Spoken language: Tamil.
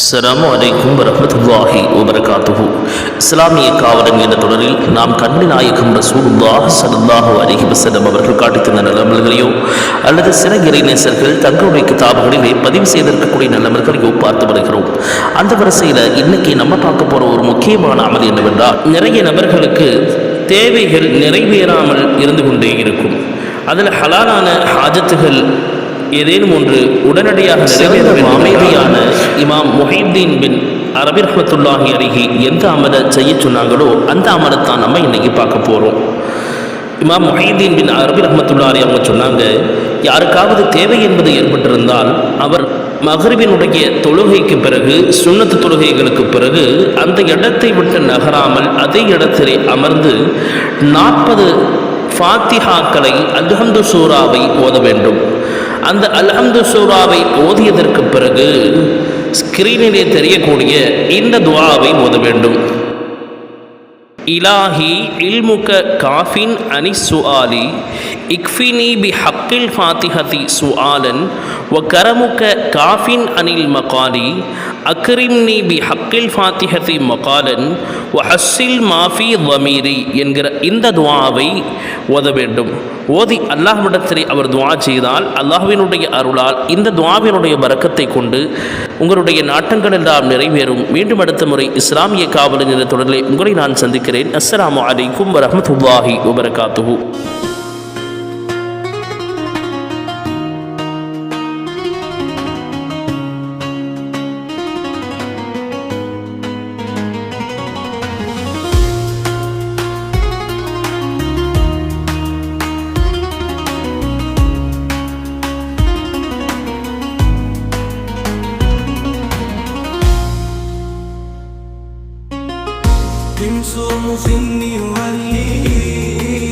அஸ்லாம் வலைக்கும் வரமத்துல்லாஹி வபரகாத்துஹு இஸ்லாமிய காவலன் என்ற தொடரில் நாம் கண்ணி நாயகம் ரசூலுல்லாஹ் ஸல்லல்லாஹு அலைஹி வசலம் அவர்கள் காட்டித்தந்த தந்த அல்லது சில இறைநேசர்கள் தங்களுடைய கிதாபுகளிலே பதிவு செய்திருக்கக்கூடிய நல்லமல்களையோ பார்த்து வருகிறோம். அந்த வரிசையில் இன்னைக்கு நம்ம பார்க்க போகிற ஒரு முக்கியமான அமல் என்னவென்றால் நிறைய நபர்களுக்கு தேவைகள் நிறைவேறாமல் இருந்து கொண்டே இருக்கும். அதில் ஹலாலான ஹாஜத்துகள் ஏதேனும் ஒன்று உடனடியாக நிறைவேறும் அமைதியான இமாம் முஹைதீன் பின் அரபி ரஹ்மத்துல்லாஹி அருகி எந்த அமலை செய்ய சொன்னாங்களோ அந்த அமலைத்தான் நம்ம இன்னைக்கு பார்க்க போகிறோம் இமாம் முஹைதீன் பின் அரபி ரஹ்மத்துல்லாஹி அவங்க சொன்னாங்க யாருக்காவது தேவை என்பது ஏற்பட்டிருந்தால் அவர் மகரிபினுடைய தொழுகைக்கு பிறகு சுன்னத்து தொழுகைகளுக்கு பிறகு அந்த இடத்தை விட்டு நகராமல் அதே இடத்திலே அமர்ந்து நாற்பது ஃபாத்திஹாக்களை அல்ஹம்து சூராவை ஓத வேண்டும். அந்த அல்ஹம்து சூராவை ஓதியதற்கு பிறகு ஸ்கிரீனிலே தெரியக்கூடிய இந்த துவாவை ஓத வேண்டும். இலாஹி இல்முக காஃபின் அனி சுஆலி இக்ஃபினி பி ஹக்கில் ஃபாத்திஹதி சுஆலன் ஒ கரமுக காஃபின் அனில் மகாலி அக்ரிம்னி பி ஹக்கில் ஃபாத்திஹதி மகாலன் வ ஹஸ்ஸில் மாஃபி வமீரி என்கிற இந்த துவாவை ஓத வேண்டும். ஓதி அல்லாஹ்விடத்திலே அவர் துவா செய்தால் அல்லாஹ்வினுடைய அருளால் இந்த துவாவினுடைய வரக்கத்தை கொண்டு உங்களுடைய நாட்டங்கள் எல்லாம் நிறைவேறும். மீண்டும் அடுத்த முறை இஸ்லாமிய காவலன் என்ற தொடரில் உங்களை நான் சந்திக்கிறேன். அஸ்லாம் அலைக்கும் வரமத்துல்லாஹி வபரகாத்துஹூ. تنصر سني ولي